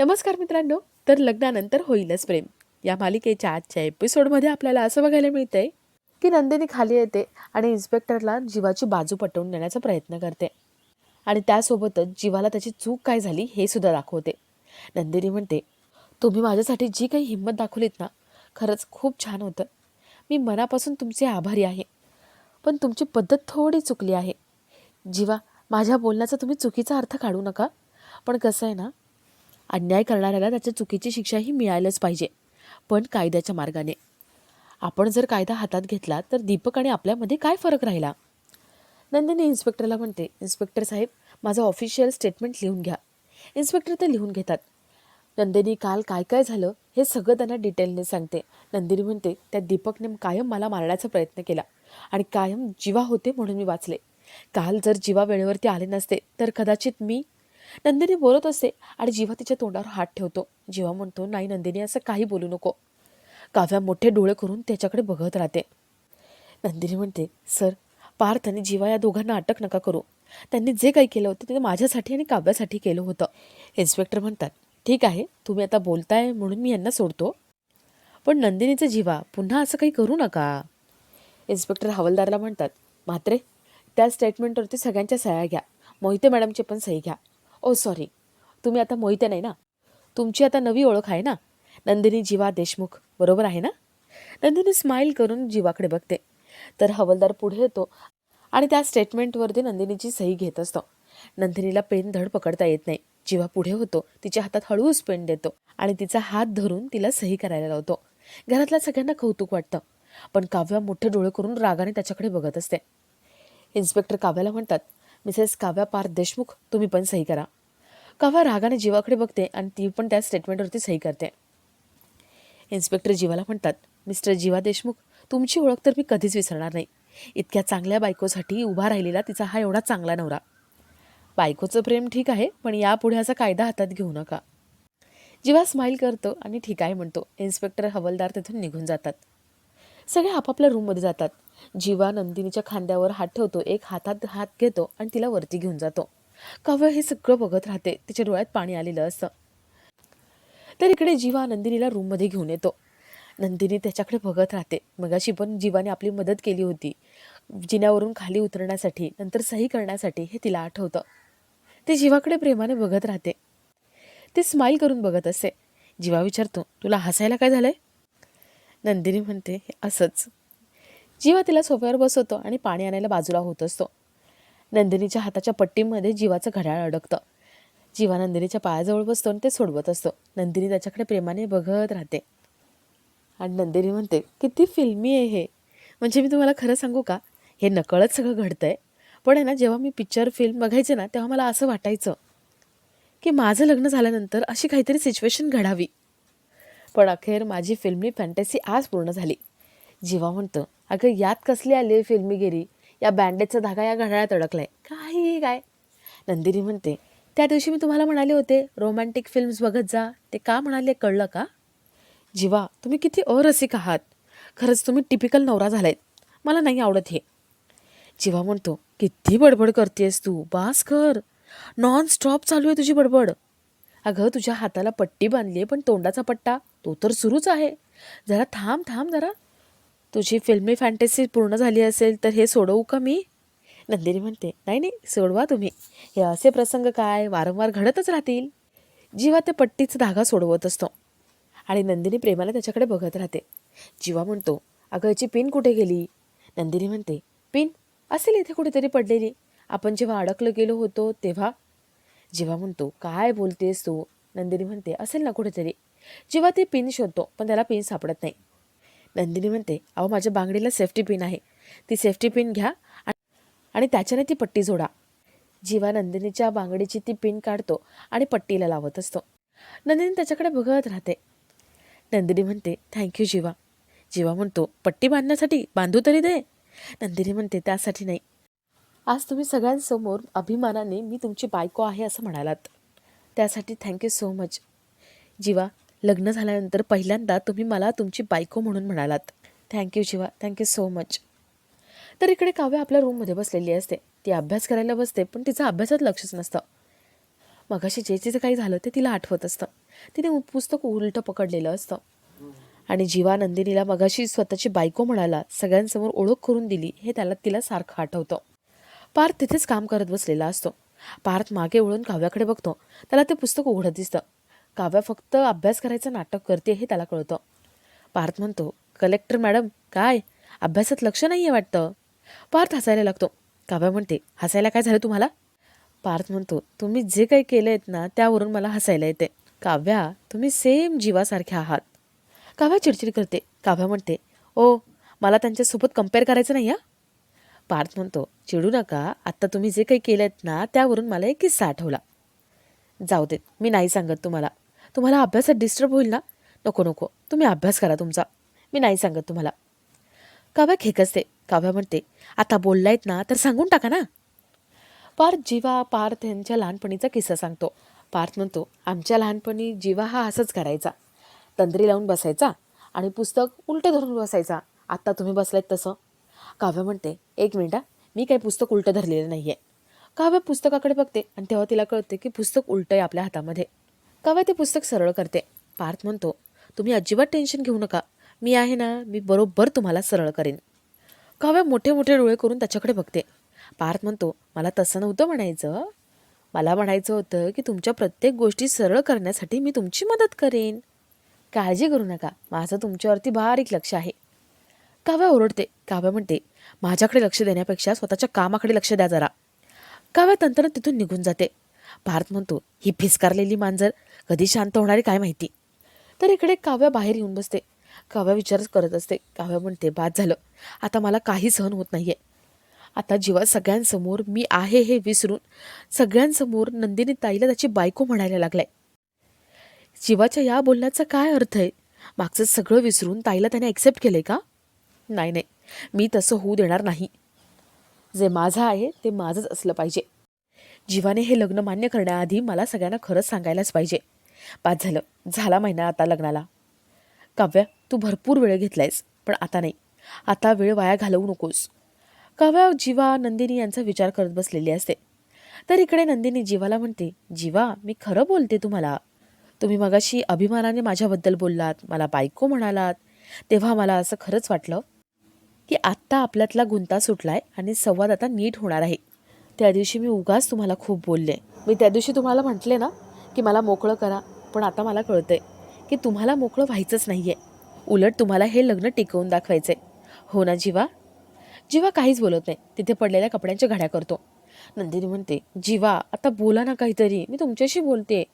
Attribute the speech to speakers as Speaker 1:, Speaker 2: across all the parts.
Speaker 1: नमस्कार मित्रांनो तर लग्नानंतर होईलच प्रेम. या मालिकेच्या आजच्या एपिसोडमध्ये आपल्याला असं बघायला मिळतंय की नंदिनी खाली येते आणि इन्स्पेक्टरला जीवाची बाजू पटवून देण्याचा प्रयत्न करते. आणि त्यासोबतच जीवाला त्याची चूक काय झाली हे सुद्धा दाखवते. नंदिनी म्हणते तुम्ही माझ्यासाठी जी काही हिंमत दाखवलीत ना खरंच खूप छान होतं. मी मनापासून तुमचे आभारी आहे. पण तुमची पद्धत थोडी चुकली आहे. जीवा माझ्या बोलण्याचा तुम्ही चुकीचा अर्थ काढू नका. पण कसं आहे ना अन्याय करणाऱ्याला त्याच्या चुकीची शिक्षा ही मिळायलाच पाहिजे. पण कायद्याच्या मार्गाने. आपण जर कायदा हातात घेतला तर दीपक आणि आपल्यामध्ये काय फरक राहिला? नंदिनी इन्स्पेक्टरला म्हणते इन्स्पेक्टर साहेब माझं ऑफिशियल स्टेटमेंट लिहून घ्या. इन्स्पेक्टर ते लिहून घेतात. नंदिनी काल काय काय झालं? हे सगळं त्यांना डिटेलने सांगते. नंदिनी म्हणते त्या दीपकने कायम मला मारण्याचा प्रयत्न केला आणि कायम जीवा होते म्हणून मी वाचले. काल जर जीवा वेळेवरती आले नसते तर कदाचित मी नंदिनी बोलत असते आणि जीवा तिच्या तोंडावर हात ठेवतो जीवा म्हणतो नाही नंदिनी असं काही बोलू नको. काव्या मोठे डोळे करून त्याच्याकडे बघत राहते. नंदिनी म्हणते सर पार्थ आणि जीवा या दोघांना अटक नका करू. त्यांनी जे काही केलं होतं ते माझ्यासाठी आणि काव्यासाठी केलं होतं. इन्स्पेक्टर म्हणतात ठीक आहे तुम्ही आता बोलताय म्हणून मी यांना सोडतो. पण नंदिनीचं जीवा पुन्हा असं काही करू नका. इन्स्पेक्टर हवालदारला म्हणतात म्हात्रे त्या स्टेटमेंटवरती सगळ्यांच्या सह्या घ्या. मोहिते मॅडमची पण सही घ्या. ओ सॉरी तुम्ही आता मोहिते नाही ना? तुमची आता नवी ओळख आहे ना? नंदिनी जीवा देशमुख. बरोबर आहे ना? नंदिनी स्माईल करून जीवाकडे बघते. तर हवलदार पुढे येतो आणि त्या स्टेटमेंटवरती नंदिनीची सही घेत असतो. नंदिनीला पेन धड पकडता येत नाही. जीवा पुढे होतो तिच्या हातात हळूच पेन देतो आणि तिचा हात धरून तिला सही करायला लावतो. घरातल्या सगळ्यांना कौतुक वाटतं पण काव्या मोठे डोळे करून रागाने त्याच्याकडे बघत असते. इन्स्पेक्टर काव्याला म्हणतात मिसेस काव्या पार देशमुख तुम्ही पण सही करा. काव्या रागाने जीवाकडे बघते आणि ती पण त्या स्टेटमेंटवरती सही करते. इन्स्पेक्टर जीवाला म्हणतात मिस्टर जीवा देशमुख तुमची ओळख तर मी कधीच विसरणार नाही. इतक्या चांगल्या बायकोसाठी उभा राहिलेला तिचा हा एवढा चांगला नवरा. बायकोचं प्रेम ठीक आहे पण यापुढे असा कायदा हातात घेऊ नका. जीवा स्माईल करतो आणि ठीक आहे म्हणतो. इन्स्पेक्टर हवलदार तिथून निघून जातात. सगळे आपापल्या रूममध्ये जातात. जीवा नंदिनीच्या खांद्यावर हात ठेवतो एक हातात हात घेतो आणि तिला वरती घेऊन जातो. काव्य हे सगळं बघत राहते तिच्या डोळ्यात पाणी आलेलं असतं तर इकडे जीवा नंदिनीला रूममध्ये घेऊन येतो. नंदिनी त्याच्याकडे बघत राहते. मगाशी पण जीवाने आपली मदत केली होती. जिन्यावरून खाली उतरण्यासाठी नंतर सही करण्यासाठी हे तिला आठवतं. ते जीवाकडे प्रेमाने बघत राहते. ते स्माईल करून बघत असते जीवा विचारतो तुला हसायला काय झालंय? नंदिनी म्हणते असंच. जीवा तिला सोफ्यावर बसवतो आणि पाणी आणायला बाजूला होत असतो. नंदिनीच्या हाताच्या पट्टीमध्ये जीवाचं घड्याळ अडकतं. जीवा नंदिनीच्या पायाजवळ बसतो आणि ते सोडवत असतो. नंदिनी त्याच्याकडे प्रेमाने बघत राहते. आणि नंदिनी म्हणते किती फिल्मी आहे हे. म्हणजे मी तुम्हाला खरं सांगू का? हे नकळत सगळं घडतं आहे पण आहे ना जेव्हा मी पिक्चर फिल्म बघायचे ना तेव्हा मला असं वाटायचं की माझं लग्न झाल्यानंतर अशी काहीतरी सिच्युएशन घडावी. पण अखेर माझी फिल्मी फॅन्टसी आज पूर्ण झाली. जीवा म्हणतं. अगं यात कसली आली फिल्मीगिरी? या बँडेजचा धागा या घड्याळात अडकलाय. काही काय? नंदिनी म्हणते त्या दिवशी मी तुम्हाला म्हणाले होते रोमॅन्टिक फिल्म्स बघत जा. ते का म्हणाले कळलं का? जीवा तुम्ही किती अरसिक आहात. खरंच तुम्ही टिपिकल नवरा झालायत. मला नाही आवडत हे. जीवा म्हणतो किती बडबड करतेस तू. बास कर. नॉन स्टॉप चालू आहे तुझी बडबड. अगं तुझ्या हाताला पट्टी बांधली आहे पण तोंडाचा पट्टा तो तर सुरूच आहे. जरा थांब थांब जरा. तुझी फिल्मी फॅन्टसी पूर्ण झाली असेल तर हे सोडवू का मी? नंदिनी म्हणते नाही नाही सोडवा तुम्ही. हे असे प्रसंग काय वारंवार घडतच राहतील? जीवा ते पट्टीचा धागा सोडवत असतो. आणि नंदिनी प्रेमाला त्याच्याकडे बघत राहते. जीवा म्हणतो अगं याची पिन कुठे गेली? नंदिनी म्हणते पिन असेल इथे कुठेतरी पडलेली. आपण जेव्हा अडकलं गेलो होतो तेव्हा? जीवा म्हणतो काय बोलतेस तू? नंदिनी म्हणते असेल ना कुठेतरी. जेव्हा ती पिन शोधतो पण त्याला पिन सापडत नाही. नंदिनी म्हणते अहो माझ्या बांगडीला सेफ्टी पिन आहे. ती सेफ्टी पिन घ्या आणि- त्याच्याने ती पट्टी जोडा. जीवा नंदिनीच्या बांगडीची ती पिन काढतो आणि पट्टीला लावत असतो. नंदिनी त्याच्याकडे बघत राहते. नंदिनी म्हणते थँक्यू जीवा. जीवा म्हणतो पट्टी बांधण्यासाठी बांधू तरी दे. नंदिनी म्हणते त्यासाठी नाही. आज तुम्ही सगळ्यांसमोर अभिमानाने मी तुमची बायको आहे असं म्हणालात. त्यासाठी थँक्यू सो मच जीवा लग्न झाल्यानंतर पहिल्यांदा तुम्ही मला तुमची बायको म्हणून म्हणालात. Thank you Shiva. Thank you so much तर इकडे काव्य आपल्या रूममध्ये बसलेली असते. ती अभ्यास करायला बसते पण तिचं अभ्यासात लक्षच नसतं. मगाशी जे जे काही झालं ते तिला आठवत असतं. तिने पुस्तक उलटं पकडलेलं असतं. आणि जीवा नंदिनीला मगाशी स्वतःची बायको म्हणाला सगळ्यांसमोर ओळख करून दिली हे त्याला तिला सारखं आठवतं. पार्थ तिथेच काम करत बसलेला असतो. पार्थ मागे वळून काव्याकडे बघतो. त्याला ते पुस्तक उघडत दिसतं. काव्या फक्त अभ्यास करायचं नाटक करते हे त्याला कळतं. पार्थ म्हणतो कलेक्टर मॅडम काय? अभ्यासात लक्ष नाही आहे वाटतं. पार्थ हसायला लागतो. काव्या म्हणते हसायला काय झालं तुम्हाला? पार्थ म्हणतो तुम्ही जे काही केलं आहेत ना त्यावरून मला हसायला येते. काव्या तुम्ही सेम जीवासारखे आहात. काव्या चिडचिड करते. काव्या म्हणते ओ मला त्यांच्यासोबत कंपेअर करायचं नाही हा? पार्थ म्हणतो चिडू नका. आत्ता तुम्ही जे काही केलं आहेत ना त्यावरून मला एक किस्सा आठवला. जाऊ देत मी नाही सांगत तुम्हाला. तुम्हाला अभ्यासात डिस्टर्ब होईल ना? नको नको. तुम्ही अभ्यास करा तुमचा. मी नाही सांगत तुम्हाला. काव्या खेकसते काव्या म्हणते? आता बोललायत ना तर सांगून टाका ना. पार्थ जीवा पार्थ यांच्या लहानपणीचा किस्सा सांगतो. पार्थ म्हणतो आमच्या लहानपणी जीवा हा असंच करायचा. तंद्री लावून बसायचा आणि पुस्तक उलटं धरून बसायचा. आत्ता तुम्ही बसलायत तसं. काव्य म्हणते एक मिनिट मी काही पुस्तक उलटं धरलेलं नाही आहे काव्य पुस्तकाकडे बघते आणि तेव्हा तिला कळते की पुस्तक उलटं आहे आपल्या हातामध्ये. काव्य ते पुस्तक सरळ करते. पार्थ म्हणतो तुम्ही अजिबात टेन्शन घेऊ नका. मी आहे ना मी बरोबर तुम्हाला सरळ करेन. काव्या मोठे मोठे डोळे करून त्याच्याकडे बघते. पार्थ म्हणतो मला तसं नव्हतं म्हणायचं. मला म्हणायचं होतं की तुमच्या प्रत्येक गोष्टी सरळ करण्यासाठी मी तुमची मदत करेन. काळजी करू नका. माझं तुमच्यावरती बारीक लक्ष आहे. काव्या ओरडते. काव्या म्हणते माझ्याकडे लक्ष देण्यापेक्षा स्वतःच्या कामाकडे लक्ष द्या जरा. काव्या तंत्र तिथून निघून जाते. भारत म्हणतो ही फिसकारलेली मांजर कधी शांत होणारी काय माहिती? तर इकडे काव्या बाहेर येऊन बसते. काव्या विचारच करत असते. काव्या म्हणते बाद झालं. आता मला काही सहन होत नाहीये. आता जेव्हा सगळ्यांसमोर मी आहे हे विसरून सगळ्यांसमोर नंदिनी ताईला त्याची बायको म्हणायला लागलाय. जीवाच्या या बोलण्याचा काय अर्थ आहे? मागचं सगळं विसरून ताईला त्याने ॲक्सेप्ट केलंय का? नाही नाही. मी तसं होऊ देणार नाही. जे माझं आहे ते माझंच असलं पाहिजे. जीवाने हे लग्न मान्य करण्याआधी मला सगळ्यांना खरंच सांगायलाच पाहिजे. बाद झालं. झाला महिना आता लग्नाला. काव्या तू भरपूर वेळ घेतलायस पण आता नाही. आता वेळ वाया घालवू नकोस. काव्या जीवा नंदिनी यांचा विचार करत बसलेली असते. तर इकडे नंदिनी जीवाला म्हणते जीवा मी खरं बोलते तुम्हाला. तुम्ही मगाशी अभिमानाने माझ्याबद्दल बोललात मला बायको म्हणालात. तेव्हा मला असं खरंच वाटलं की आत्ता आपल्यातला गुंता सुटलाय आणि संवाद आता नीट होणार आहे. त्या दिवशी मी उगाच तुम्हाला खूप बोलले. मी त्या दिवशी तुम्हाला म्हटले ना की मला मोकळं करा पण आता मला कळतं आहे की तुम्हाला मोकळं व्हायचंच नाही आहे उलट तुम्हाला हे लग्न टिकवून दाखवायचं आहे हो ना जीवा? जीवा काहीच बोलत नाही. तिथे पडलेल्या कपड्यांच्या घड्या करतो. नंदिनी म्हणते जीवा आता बोला ना काहीतरी. मी तुमच्याशी बोलते.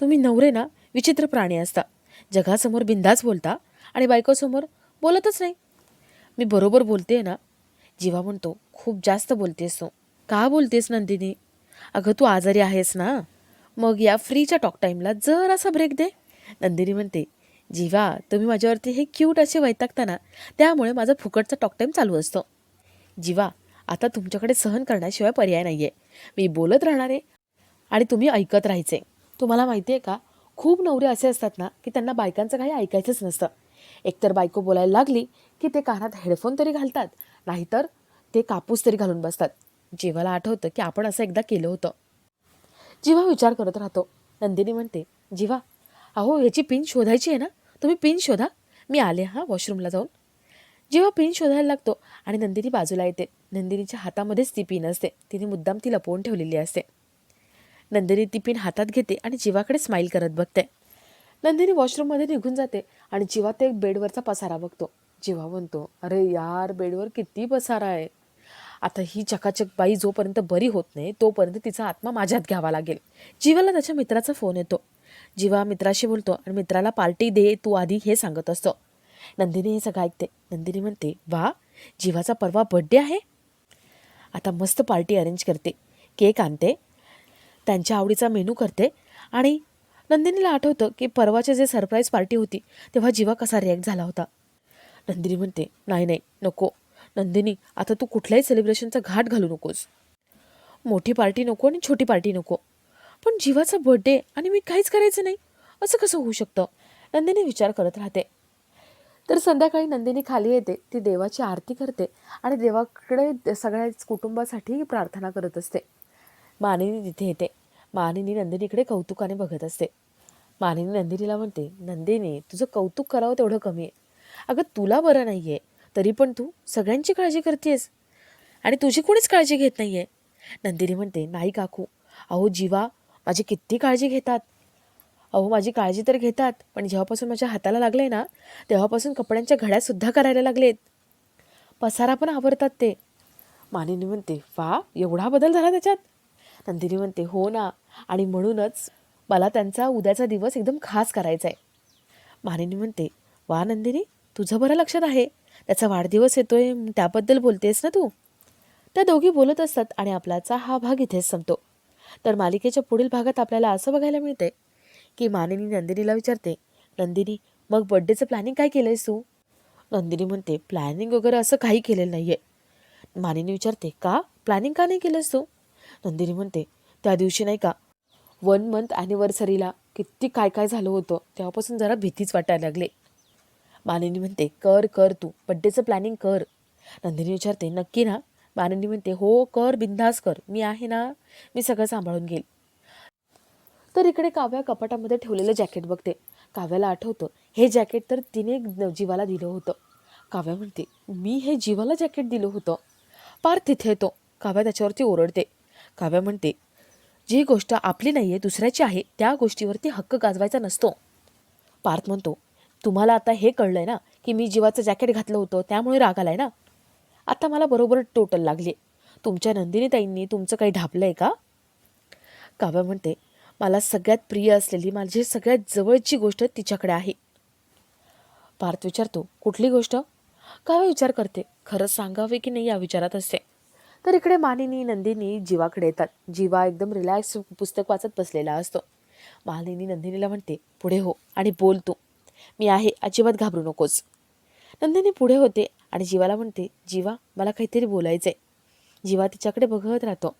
Speaker 1: तुम्ही नवरे ना विचित्र प्राणी असता. जगासमोर बिंदाच बोलता आणि बायकोसमोर बोलतच नाही. मी बरोबर बोलते ना जीवा म्हणतो खूप जास्त बोलतेस तू. का बोलतेस नंदिनी? अगं तू आजारी आहेस ना? मग या फ्रीच्या टॉक टाईमला जर असा ब्रेक दे. नंदिनी म्हणते जीवा तुम्ही माझ्यावरती हे क्यूट असे वैतागता ना त्यामुळे माझा फुकटचा टॉक टाईम चालू असतो. जीवा आता तुमच्याकडे सहन करण्याशिवाय पर्याय नाही आहे मी बोलत राहणार आहे आणि तुम्ही ऐकत राहायचे. तुम्हाला माहिती आहे का खूप नवरे असे असतात ना की त्यांना बायकांचं काही ऐकायचंच नसतं. एकतर बायको बोलायला लागली की ते कानात हेडफोन तरी घालतात नाहीतर ते कापूस तरी घालून बसतात. जीवाला आठवतं की आपण असं एकदा केलं होतं. जीवा विचार करत राहतो. नंदिनी म्हणते जीवा अहो याची पिन शोधायची आहे ना? तुम्ही पिन शोधा. मी आले हां वॉशरूमला जाऊन. जेव्हा पिन शोधायला लागतो आणि नंदिनी बाजूला येते. नंदिनीच्या हातामध्येच ती पिन असते. तिने मुद्दाम ती लपवून ठेवलेली असते. नंदिनी ती पिन हातात घेते आणि जीवाकडे स्माईल करत बघते. नंदिनी वॉशरूममध्ये निघून जाते आणि जीवा ते बेडवरचा पसारा बघतो. जीवा म्हणतो अरे यार बेडवर किती पसारा आहे. आता ही चकाचक बाई जोपर्यंत बरी होत नाही तोपर्यंत तिचा आत्मा माझ्यात घ्यावा लागेल. जीवाला त्याच्या मित्राचा फोन येतो. जीवा मित्राशी बोलतो आणि मित्राला पार्टी दे तू आधी हे सांगत असतो. नंदिनी हे सगळं ऐकते. नंदिनी म्हणते वा जीवाचा परवा बड्डे आहे? आता मस्त पार्टी अरेंज करते. केक आणते. त्यांच्या आवडीचा मेनू करते. आणि नंदिनीला आठवतं की परवाचे जे सरप्राईज पार्टी होती तेव्हा जीवा कसा रिॲक्ट झाला होता. नंदिनी म्हणते नाही नाही नको. नंदिनी आता तू कुठल्याही सेलिब्रेशनचा घाट घालू नकोस. मोठी पार्टी नको आणि छोटी पार्टी नको. पण जीवाचा बर्थडे आणि मी काहीच करायचं नाही असं कसं होऊ शकतं? नंदिनी विचार करत राहते. तर संध्याकाळी नंदिनी खाली येते ती देवाची आरती करते आणि देवाकडे सगळ्याच कुटुंबासाठी प्रार्थना करत असते. मानिनी तिथे येते. मानिनी नंदिनीकडे कौतुकाने बघत असते. मानिनी नंदिनीला म्हणते नंदिनी तुझं कौतुक करावं तेवढं कमी आहे. अगं तुला बरं नाही आहे तरी पण तू सगळ्यांची काळजी करतेस आणि तुझी कोणीच काळजी घेत नाही आहे नंदिनी म्हणते नाही काकू. अहो जीवा माझी किती काळजी घेतात. अहो माझी काळजी तर घेतात पण जेव्हापासून माझ्या हाताला लागले ना तेव्हापासून कपड्यांच्या घड्यासुद्धा करायला लागलेत. पसारा पण आवरतात ते. मानिनी म्हणते वा एवढा बदल झाला त्याच्यात. नंदिनी म्हणते हो ना. आणि म्हणूनच मला त्यांचा उद्याचा दिवस एकदम खास करायचा आहे मानिनी म्हणते वा नंदिनी तुझं बरं लक्षात आहे. त्याचा वाढदिवस येतोय त्याबद्दल बोलतेस ना तू? त्या दोघी बोलत असतात आणि आपलाचा हा भाग इथेच संपतो. तर मालिकेच्या पुढील भागात आपल्याला असं बघायला मिळते की मानिनी नंदिनीला विचारते नंदिनी मग बड्डेचं प्लॅनिंग काय केलं आहेस तू? नंदिनी म्हणते प्लॅनिंग वगैरे असं काही केलेलं नाही आहे मानिनी विचारते का? प्लॅनिंग का नाही केलंस तू? नंदिनी म्हणते त्या दिवशी नाही का वन मंथ ॲनिव्हर्सरीला किती काय काय झालं होतं तेव्हापासून जरा भीतीच वाटायला लागले. मानिनी म्हणते कर कर तू बड्डेचं प्लॅनिंग कर. नंदिनी विचारते नक्की ना? मानिनी म्हणते हो कर बिंदास कर मी आहे ना मी सगळं सांभाळून घेईल. तर इकडे काव्या कपाटामध्ये ठेवलेलं जॅकेट बघते. काव्याला आठवतं हे जॅकेट तर तिने जीवाला दिलं होतं. काव्या म्हणते मी हे जीवाला जॅकेट दिलं होतं. पार तिथे येतो. काव्या त्याच्यावरती ओरडते. काव्या म्हणते जी गोष्ट आपली नाही आहे दुसऱ्याची आहे त्या गोष्टीवरती हक्क गाजवायचा नसतो. पार्थ म्हणतो तुम्हाला आता हे कळलं आहे ना की मी जीवाचं जॅकेट घातलं होतं त्यामुळे राग आला आहे ना? आता मला बरोबर टोटल लागली तुमच्या नंदिनीताईंनी तुमचं काही ढापलं आहे का? काव्या म्हणते मला सगळ्यात प्रिय असलेली माझी सगळ्यात जवळची गोष्ट तिच्याकडे आहे. पार्थ विचारतो कुठली गोष्ट? काव्या विचार करते खरंच सांगावे की नाही या विचारात असते तर इकडे मानिनी नंदिनी जीवाकडे येतात. जीवा एकदम रिलॅक्स पुस्तक वाचत बसलेला असतो. मालिनी नंदिनीला म्हणते पुढे हो आणि बोल तू. मी आहे अजिबात घाबरू नकोस. नंदिनी पुढे होते आणि जीवाला म्हणते जीवा मला काहीतरी बोलायचंय. जीवा तिच्याकडे बघत राहतो.